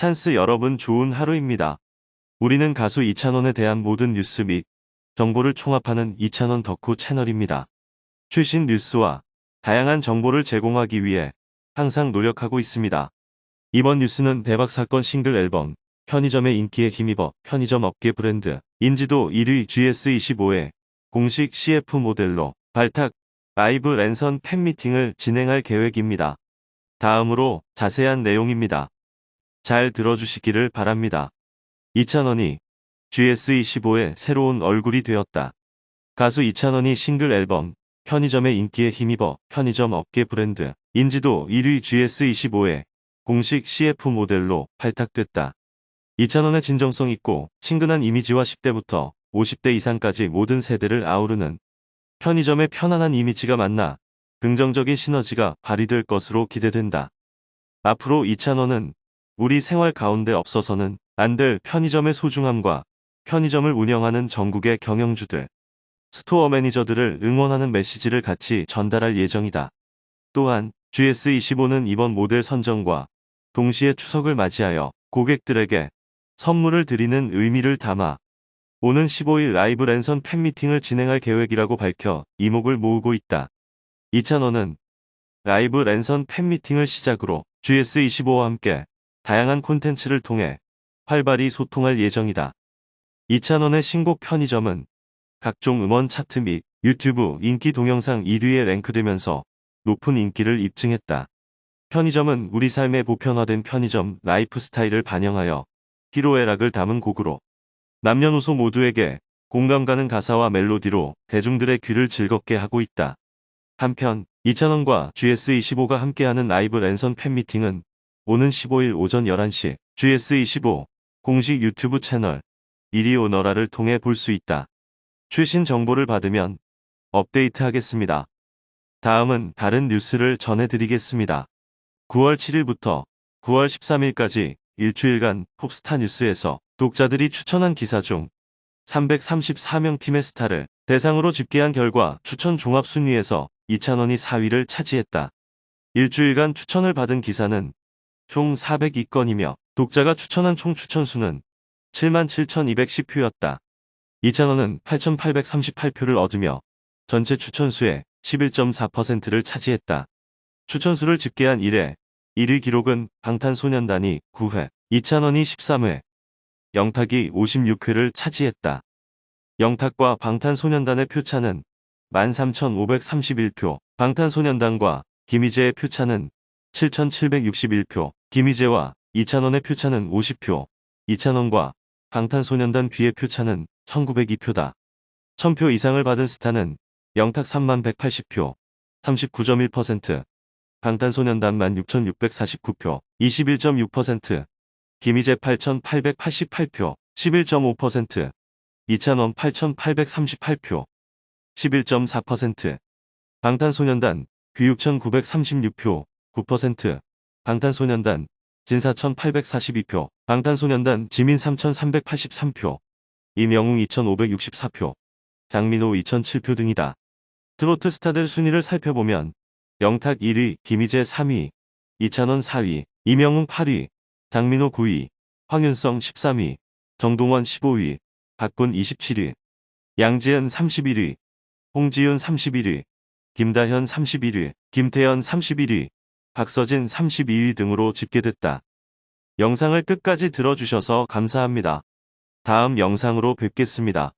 찬스 여러분 좋은 하루입니다. 우리는 가수 이찬원에 대한 모든 뉴스 및 정보를 총합하는 이찬원 덕후 채널입니다. 최신 뉴스와 다양한 정보를 제공하기 위해 항상 노력하고 있습니다. 이번 뉴스는 대박 사건 싱글 앨범 편의점의 인기에 힘입어 편의점 업계 브랜드 인지도 1위 GS25의 공식 CF 모델로 발탁 라이브 랜선 팬미팅을 진행할 계획입니다. 다음으로 자세한 내용입니다. 잘 들어주시기를 바랍니다. 이찬원이 GS25의 새로운 얼굴이 되었다. 가수 이찬원이 싱글 앨범 편의점의 인기에 힘입어 편의점 업계 브랜드 인지도 1위 GS25의 공식 CF 모델로 발탁됐다. 이찬원의 진정성 있고 친근한 이미지와 10대부터 50대 이상까지 모든 세대를 아우르는 편의점의 편안한 이미지가 만나 긍정적인 시너지가 발휘될 것으로 기대된다. 앞으로 이찬원은 우리 생활 가운데 없어서는 안 될 편의점의 소중함과 편의점을 운영하는 전국의 경영주들, 스토어 매니저들을 응원하는 메시지를 같이 전달할 예정이다. 또한 GS25는 이번 모델 선정과 동시에 추석을 맞이하여 고객들에게 선물을 드리는 의미를 담아 오는 15일 라이브 랜선 팬미팅을 진행할 계획이라고 밝혀 이목을 모으고 있다. 이찬원은 라이브 랜선 팬미팅을 시작으로 GS25와 함께 다양한 콘텐츠를 통해 활발히 소통할 예정이다. 이찬원의 신곡 편의점은 각종 음원 차트 및 유튜브 인기 동영상 1위에 랭크되면서 높은 인기를 입증했다. 편의점은 우리 삶의 보편화된 편의점 라이프 스타일을 반영하여 희로애락을 담은 곡으로 남녀노소 모두에게 공감 가는 가사와 멜로디로 대중들의 귀를 즐겁게 하고 있다. 한편 이찬원과 GS25가 함께하는 라이브 랜선 팬미팅은 오는 15일 오전 11시 GS25 공식 유튜브 채널 이리 오너라를 통해 볼 수 있다. 최신 정보를 받으면 업데이트 하겠습니다. 다음은 다른 뉴스를 전해드리겠습니다. 9월 7일부터 9월 13일까지 일주일간 pop스타 뉴스에서 독자들이 추천한 기사 중 334명 팀의 스타를 대상으로 집계한 결과 추천 종합 순위에서 이찬원이 4위를 차지했다. 일주일간 추천을 받은 기사는 총 402건이며 독자가 추천한 총 추천수는 77,210표였다. 이찬원은 8,838표를 얻으며 전체 추천수의 11.4%를 차지했다. 추천수를 집계한 이래 1위 기록은 방탄소년단이 9회, 이찬원이 13회, 영탁이 56회를 차지했다. 영탁과 방탄소년단의 표차는 13,531표, 방탄소년단과 김희재의 표차는 7,761표, 김희재와 이찬원의 표차는 50표, 이찬원과 방탄소년단 B의 표차는 1902표다. 1000표 이상을 받은 스타는 영탁 3만 180표, 39.1%, 방탄소년단 16,649표, 21.6%, 김희재 8,888표, 11.5%, 이찬원 8,838표, 11.4%, 방탄소년단 귀 6,936표, 9%, 방탄소년단 진 4,842표, 방탄소년단 지민 3,383표, 임영웅 2,564표, 장민호 2,007표 등이다. 트로트 스타들 순위를 살펴보면 영탁 1위, 김희재 3위, 이찬원 4위, 임영웅 8위, 장민호 9위, 황윤성 13위, 정동원 15위, 박군 27위, 양지은 31위, 홍지윤 31위, 김다현 31위, 김태현 31위, 박서진 32위 등으로 집계됐다. 영상을 끝까지 들어주셔서 감사합니다. 다음 영상으로 뵙겠습니다.